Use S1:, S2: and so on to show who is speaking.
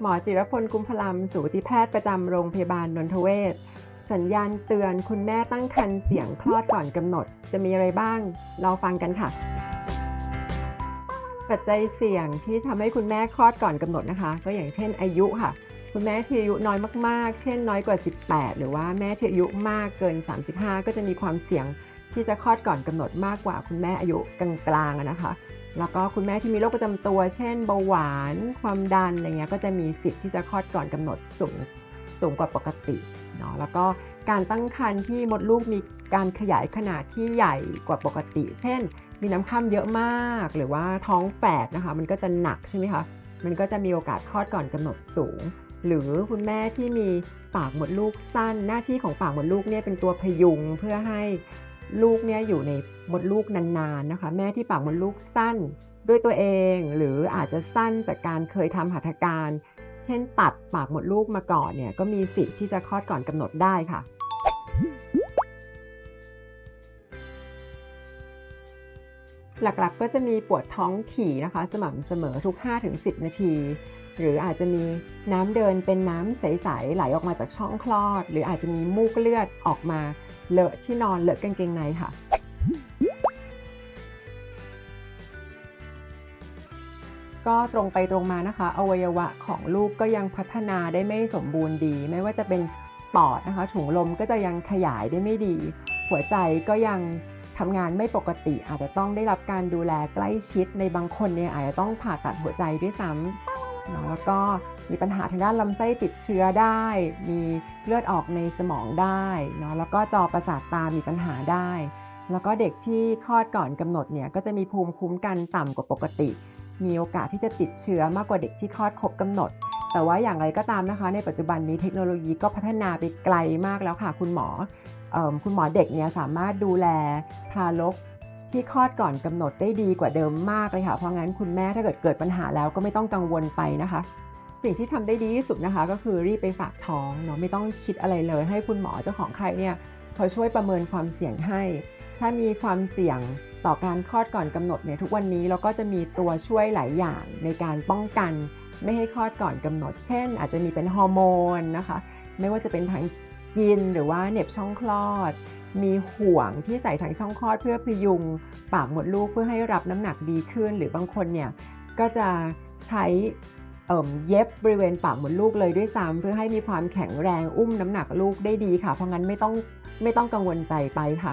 S1: หมอจิรพลกุมพลัมสูติแพทย์ประจำโรงพยาบาลนนทเวศสัญญาณเตือนคุณแม่ตั้งครรภ์เสียงคลอดก่อนกำหนด จะมีอะไรบ้าง เราฟังกันค่ะ ปัจจัยเสี่ยงที่ทำให้คุณแม่คลอดก่อนกำหนดนะคะ ก็อย่างเช่นอายุค่ะ คุณแม่ที่อายุน้อยมากๆ เช่นน้อยกว่า 18 หรือว่าแม่ที่อายุมากเกิน 35 ก็จะมีความเสี่ยงที่จะคลอดก่อนกำหนดมากกว่าคุณแม่อายุกลางๆนะคะ แล้วก็คุณแม่ที่มีโรคประจำตัว เช่นเบาหวาน ความดันอะไรเงี้ยก็จะมีสิทธิ์ที่จะคลอดก่อนกำหนดสูงสูงกว่าปกติเนาะแล้วก็การตั้งครรภ์ที่มดลูกมีการขยายขนาดที่ใหญ่กว่าปกติ เช่น มีน้ำข้ามเยอะมาก หรือว่าท้องแฝดนะคะ มันก็จะหนักใช่ไหมคะ มันก็จะมีโอกาสคลอดก่อนกำหนดสูง หรือคุณแม่ที่มีปากมดลูกสั้น หน้าที่ของปากมดลูกเนี่ยเป็นตัวพยุงเพื่อให้ ลูกเนี่ยอยู่ในมดลูกนานๆนะคะ แม่ที่ปากมดลูกสั้นด้วยตัวเองหรืออาจจะสั้นจากการเคยทำหัตถการ เช่นตัดปากมดลูกมาก่อนเนี่ยก็มีสิทธิ์ที่จะคลอดก่อนกำหนดได้ค่ะ หลักๆก็จะมีปวดท้องถี่นะคะ สม่ำเสมอทุก 5-10 นาที หรืออาจจะมีน้ำเดินเป็นน้ำใสๆไหลออกมาจากช่องคลอด หรืออาจจะมีมูกเลือดออกมาเลอะที่นอนเลอะกางเกงในค่ะก็ตรงไปตรงมานะคะ อวัยวะของลูกก็ยังพัฒนาได้ไม่สมบูรณ์ดี ไม่ว่าจะเป็นปอดนะคะถุงลมก็จะยังขยายได้ไม่ดี หัวใจก็ยัง ทำงานไม่ปกติอาจจะต้องได้รับการดูแลใกล้ชิดในบางคนเนี่ยอาจจะต้องผ่าตัดหัวใจด้วยซ้ำเนาะแล้วก็มีปัญหาทางด้านลำไส้ติดเชื้อได้ มีเลือดออกในสมองได้เนาะแล้วก็จอประสาทตามีปัญหาได้ แล้วก็เด็กที่คลอดก่อนกำหนดเนี่ยก็จะมีภูมิคุ้มกันต่ำกว่าปกติ มีโอกาสที่จะติดเชื้อมากกว่าเด็กที่คลอดครบกำหนดแต่ว่าอย่างไรก็ตามนะคะ ในปัจจุบันนี้เทคโนโลยีก็พัฒนาไปไกลมากแล้วค่ะคุณหมอ คุณหมอเด็กเนี่ยสามารถดูแลทารกที่คลอดก่อนกำหนดได้ดีกว่าเดิมมากเลยค่ะ เพราะงั้นคุณแม่ถ้าเกิดเกิดปัญหาแล้วก็ไม่ต้องกังวลไปนะคะ สิ่งที่ทำได้ดีที่สุดนะคะ ก็คือรีบไปฝากท้องเนาะไม่ต้องคิดอะไรเลย ให้คุณหมอเจ้าของไข้เนี่ยเขาช่วยประเมินความเสี่ยงให้ ถ้ามีความเสี่ยงต่อการคลอดก่อนกำหนดเนี่ยทุกวันนี้เราก็จะมีตัวช่วยหลายอย่างในการป้องกัน ไม่ให้คลอดก่อนกำหนด เช่น อาจจะมีเป็นฮอร์โมนนะคะ ไม่ว่าจะเป็นทาง กินหรือว่าเหน็บช่องคลอด มีห่วงที่ใส่ทางช่องคลอดเพื่อพยุง ปากมดลูกเพื่อให้รับน้ำหนักดีขึ้น หรือบางคนเนี่ยก็จะใช้เอิบเย็บบริเวณปากมดลูกเลยด้วยซ้ำเพื่อให้มีความแข็งแรงอุ้มน้ำหนักลูกได้ดีค่ะ เพราะงั้นไม่ต้องไม่ต้องกังวลใจไปค่ะ